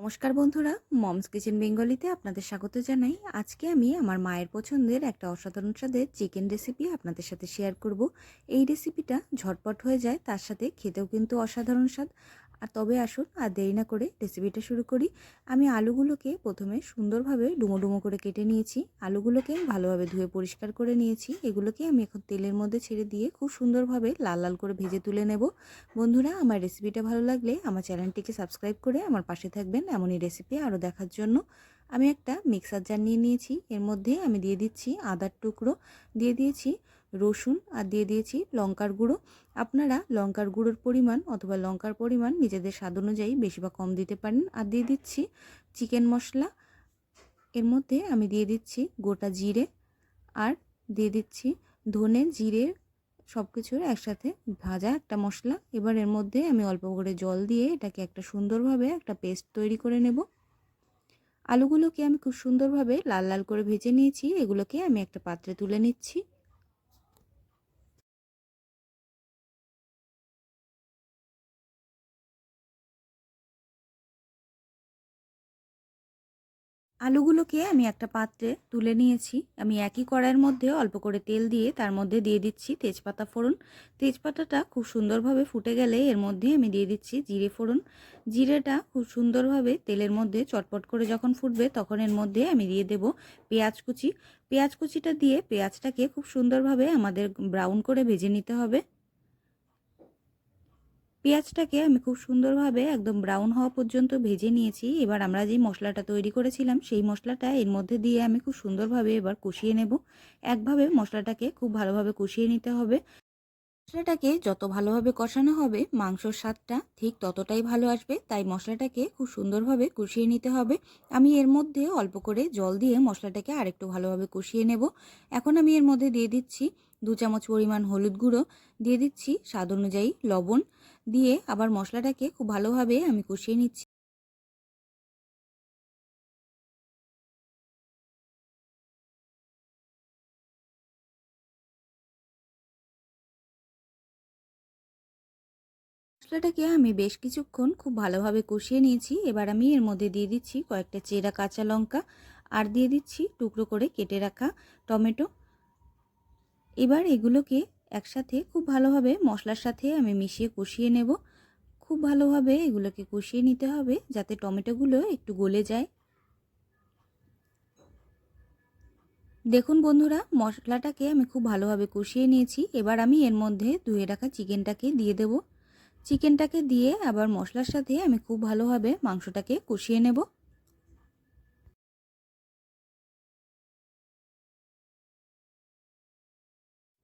নমস্কার বন্ধুরা, moms kitchen বেঙ্গলিতে আপনাদের স্বাগত জানাই। আজকে আমি আমার মায়ের পছন্দের একটা অসাধারণ স্বাদের চিকেন রেসিপি আপনাদের সাথে শেয়ার করব। এই রেসিপিটা ঝটপট হয়ে যায়, তার সাথে খেতেও কিন্তু অসাধারণ স্বাদ। আর তবে আসুন আর দেরি না করে রেসিপিটা শুরু করি। আমি আলুগুলোকে প্রথমে সুন্দরভাবে ডুমো ডুমো করে কেটে নিয়েছি। আলুগুলোকে ভালোভাবে ধুয়ে পরিষ্কার করে নিয়েছি। এগুলোকে আমি এখন তেলের মধ্যে ছেড়ে দিয়ে খুব সুন্দরভাবে লাল লাল করে ভেজে তুলে নেব। বন্ধুরা, আমার রেসিপিটা ভালো লাগলে আমার চ্যানেলটিকে সাবস্ক্রাইব করে আমার পাশে থাকবেন এমনই রেসিপি আরও দেখার জন্য। আমি একটা মিক্সার জার নিয়ে নিয়েছি। এর মধ্যে আমি দিয়ে দিচ্ছি আদার টুকরো। দিয়ে দিয়েছি রসুন আর দিয়ে দিয়েছি লঙ্কার গুঁড়ো। আপনারা লঙ্কার গুঁড়োর পরিমাণ অথবা লঙ্কার পরিমাণ নিজেদের স্বাদ অনুযায়ী বেশি বা কম দিতে পারেন। আর দিয়ে দিচ্ছি চিকেন মশলা। এর মধ্যে আমি দিয়ে দিচ্ছি গোটা জিরে আর দিয়ে দিচ্ছি ধনে জিরে সব কিছুর একসাথে ভাজা একটা মশলা। এবার এর মধ্যে আমি অল্প করে জল দিয়ে এটাকে একটা সুন্দরভাবে একটা পেস্ট তৈরি করে নেব। আলুগুলোকে আমি খুব সুন্দরভাবে লাল লাল করে ভেজে নিয়েছি। এগুলোকে আমি একটা পাত্রে তুলে নিচ্ছি। আলুগুলোকে আমি একটা পাত্রে তুলে নিয়েছি। আমি একই কড়াইয়ের মধ্যে অল্প করে তেল দিয়ে তার মধ্যে দিয়ে দিচ্ছি তেজপাতা ফোড়ন। তেজপাতাটা খুব সুন্দরভাবে ফুটে গেলে এর মধ্যে আমি দিয়ে দিচ্ছি জিরে ফোড়ন। জিরেটা খুব সুন্দরভাবে তেলের মধ্যে চটপট করে যখন ফুটবে তখন এর মধ্যে আমি দিয়ে দেব পেঁয়াজ কুচি। পেঁয়াজ কুচিটা দিয়ে পেঁয়াজটাকে খুব সুন্দরভাবে আমাদের ব্রাউন করে ভেজে নিতে হবে। পেঁয়াজটাকে আমি খুব সুন্দরভাবে একদম ব্রাউন হওয়া পর্যন্ত ভেজে নিয়েছি। এবার আমরা যেই মশলাটা তৈরি করেছিলাম, সেই মশলাটা এর মধ্যে দিয়ে আমি খুব সুন্দরভাবে এবার কষিয়ে নেব। একভাবে মশলাটাকে খুব ভালোভাবে কষিয়ে নিতে হবে। মশলাটাকে যত ভালোভাবে কষানো হবে, মাংসর স্বাদটা ঠিক ততটাই ভালো আসবে। তাই মশলাটাকে খুব সুন্দরভাবে কষিয়ে নিতে হবে। আমি এর মধ্যে অল্প করে জল দিয়ে মশলাটাকে আরেকটু ভালোভাবে কষিয়ে নেব। এখন আমি এর মধ্যে দিয়ে দিচ্ছি দু চামচ পরিমাণ হলুদ গুঁড়ো। দিয়ে দিচ্ছি স্বাদ অনুযায়ী লবণ। দিয়ে আবার মশলাটাকে খুব ভালোভাবে আমি কষিয়ে নিচ্ছি। মশলাটাকে আমি বেশ কিছুক্ষণ খুব ভালোভাবে কষিয়ে নিয়েছি। এবার আমি এর মধ্যে দিয়ে দিচ্ছি কয়েকটা চেরা কাঁচা লঙ্কা আর দিয়ে দিচ্ছি টুকরো করে কেটে রাখা টমেটো। এবার এগুলোকে একসাথে খুব ভালোভাবে মশলার সাথে আমি মিশিয়ে কষিয়ে নেব। খুব ভালোভাবে এগুলোকে কষিয়ে নিতে হবে যাতে টমেটোগুলো একটু গলে যায়। দেখুন বন্ধুরা, মশলাটাকে আমি খুব ভালোভাবে কষিয়ে নিয়েছি। এবার আমি এর মধ্যে ধুয়ে রাখা চিকেনটাকে দিয়ে দেব। চিকেনটাকে দিয়ে আবার মশলার সাথে আমি খুব ভালোভাবে মাংসটাকে কষিয়ে নেব।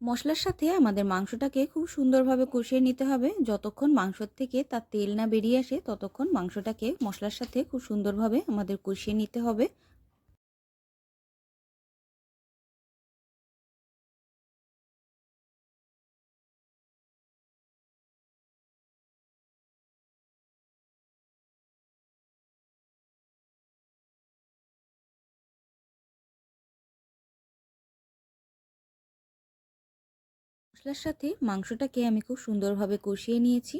মশলার সাথে আমাদের মাংসটাকে খুব সুন্দরভাবে কষিয়ে নিতে হবে। যতক্ষণ মাংসর থেকে তার তেল না বেরিয়ে আসে, ততক্ষণ মাংসটাকে মশলার সাথে খুব সুন্দরভাবে আমাদের কষিয়ে নিতে হবে। মশলার সাথে মাংসটাকে আমি খুব সুন্দরভাবে কষিয়ে নিয়েছি।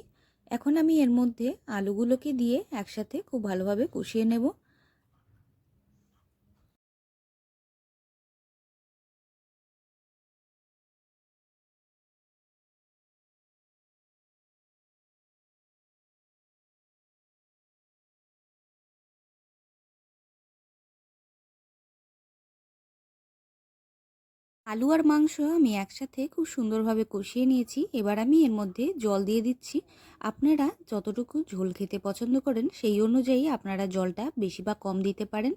এখন আমি এর মধ্যে আলুগুলোকে দিয়ে একসাথে খুব ভালোভাবে কষিয়ে নেব। আলু আর মাংস আমি একসাথে খুব সুন্দরভাবে কষিয়ে নিয়েছি। এবার আমি এর মধ্যে জল দিয়ে দিচ্ছি। আপনারা যতটুকু ঝোল খেতে পছন্দ করেন সেই অনুযায়ী আপনারা জলটা বেশি বা কম দিতে পারেন।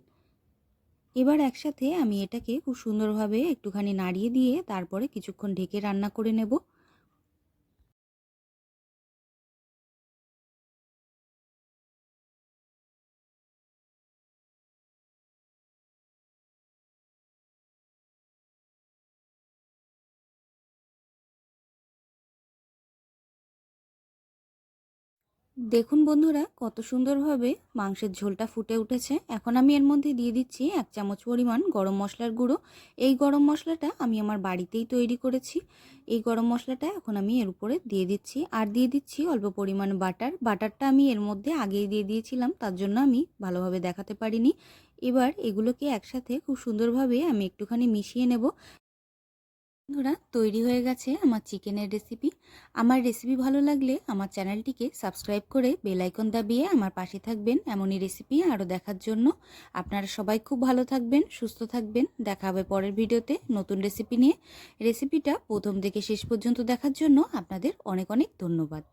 এবার একসাথে আমি এটাকে খুব সুন্দরভাবে একটুখানি নাড়িয়ে দিয়ে তারপরে কিছুক্ষণ ঢেকে রান্না করে নেব। দেখুন বন্ধুরা, কত সুন্দরভাবে মাংসের ঝোলটা ফুটে উঠেছে। এখন আমি এর মধ্যে দিয়ে দিচ্ছি এক চামচ পরিমাণ গরম মশলার গুঁড়ো। এই গরম মশলাটা আমি আমার বাড়িতেই তৈরি করেছি। এই গরম মশলাটা এখন আমি এর উপরে দিয়ে দিচ্ছি। আর দিয়ে দিচ্ছি অল্প পরিমাণ বাটার। বাটারটা আমি এর মধ্যে আগেই দিয়ে দিয়েছিলাম, তার জন্য আমি ভালোভাবে দেখাতে পারিনি। এবার এগুলোকে একসাথে খুব সুন্দরভাবে আমি একটুখানি মিশিয়ে নেব। বন্ধুরা, তৈরি হয়ে গেছে আমার চিকেনের রেসিপি আমার রেসিপি ভালো লাগলে আমার চ্যানেলটিকে সাবস্ক্রাইব করে বেলাইকন দাবিয়ে আমার পাশে থাকবেন এমনই রেসিপি আরও দেখার জন্য। আপনারা সবাই খুব ভালো থাকবেন, সুস্থ থাকবেন। দেখা হবে পরের ভিডিওতে নতুন রেসিপি নিয়ে। রেসিপিটা প্রথম থেকে শেষ পর্যন্ত দেখার জন্য আপনাদের অনেক অনেক ধন্যবাদ।